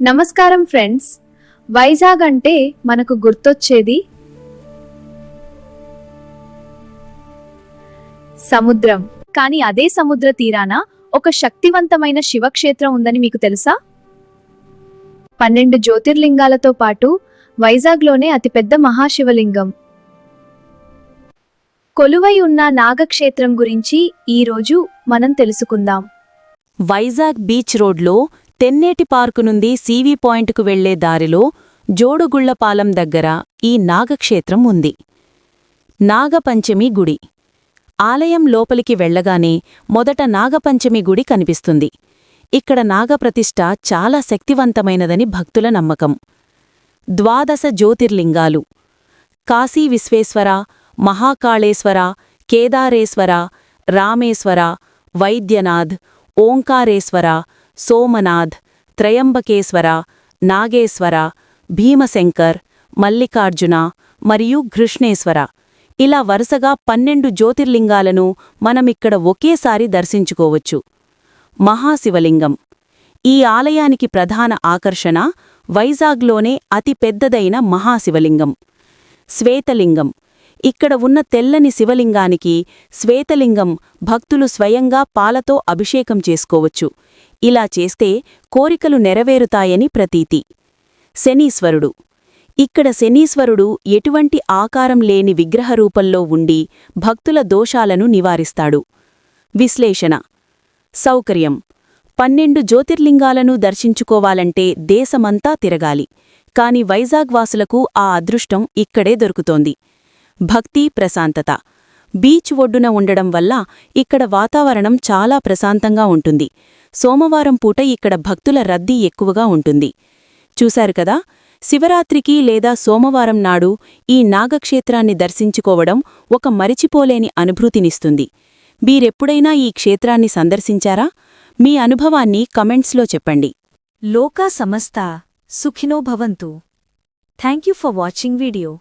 నమస్కారం ఫ్రెండ్స్. వైజాగ్ అంటే మనకు గుర్తొచ్చేది సముద్రం. కానీ అదే సముద్ర తీరాన ఒక శక్తివంతమైన శివక్షేత్రం ఉందని మీకు తెలుసా? పన్నెండు జ్యోతిర్లింగాలతో పాటు వైజాగ్లోనే అతిపెద్ద మహాశివలింగం. కొలువై ఉన్న నాగక్షేత్రం గురించి ఈరోజు మనం తెలుసుకుందాం. వైజాగ్ బీచ్ రోడ్లో తెన్నేటి పార్కు నుండి సీవీ పాయింట్కు వెళ్ళే దారిలో జోడుగుళ్ళపాలెం దగ్గర ఈ నాగక్షేత్రం ఉంది. నాగపంచమి గుడి. ఆలయం లోపలికి వెళ్ళగానే మొదట నాగపంచమి గుడి కనిపిస్తుంది. ఇక్కడ నాగప్రతిష్ఠ చాలా శక్తివంతమైనదని భక్తుల నమ్మకం. ద్వాదశ జ్యోతిర్లింగాలు. కాశీ విశ్వేశ్వర మహాకాళేశ్వర కేదారేశ్వర రామేశ్వర వైద్యనాథ్ ఓంకారేశ్వర సోమనాథ్ త్రయంబకేశ్వర నాగేశ్వర భీమశంకర్ మల్లికార్జున మరియు ఘృష్ణేశ్వర ఇలా వరుసగా పన్నెండు జ్యోతిర్లింగాలను మనమిక్కడ ఒకేసారి దర్శించుకోవచ్చు. మహాశివలింగం. ఈ ఆలయానికి ప్రధాన ఆకర్షణ వైజాగ్లోనే అతి పెద్దదైన మహాశివలింగం. శ్వేతలింగం. ఇక్కడ ఉన్న తెల్లని శివలింగానికి శ్వేతలింగం భక్తులు స్వయంగా పాలతో అభిషేకం చేసుకోవచ్చు. ఇలా చేస్తే కోరికలు నెరవేరుతాయని ప్రతీతి. శనీశ్వరుడు. ఇక్కడ శనీశ్వరుడు ఎటువంటి ఆకారం లేని విగ్రహరూపంలో ఉండి భక్తుల దోషాలను నివారిస్తాడు. విశ్లేషణ. సౌకర్యం. పన్నెండు జ్యోతిర్లింగాలను దర్శించుకోవాలంటే దేశమంతా తిరగాలి. కాని వైజాగ్ వాసులకు ఆ అదృష్టం ఇక్కడే దొరుకుతోంది. భక్తి ప్రశాంతత. బీచ్ ఒడ్డున ఉండడం వల్ల ఇక్కడ వాతావరణం చాలా ప్రశాంతంగా ఉంటుంది. సోమవారం పూట ఇక్కడ భక్తుల రద్దీ ఎక్కువగా ఉంటుంది. చూశారు కదా? శివరాత్రికి లేదా సోమవారం నాడు ఈ నాగక్షేత్రాన్ని దర్శించుకోవడం ఒక మరిచిపోలేని అనుభూతినిస్తుంది. మీరెప్పుడైనా ఈ క్షేత్రాన్ని సందర్శించారా? మీ అనుభవాన్ని కమెంట్స్లో చెప్పండి. లోకా సమస్త సుఖినో భవంతు. Thank you for watching video.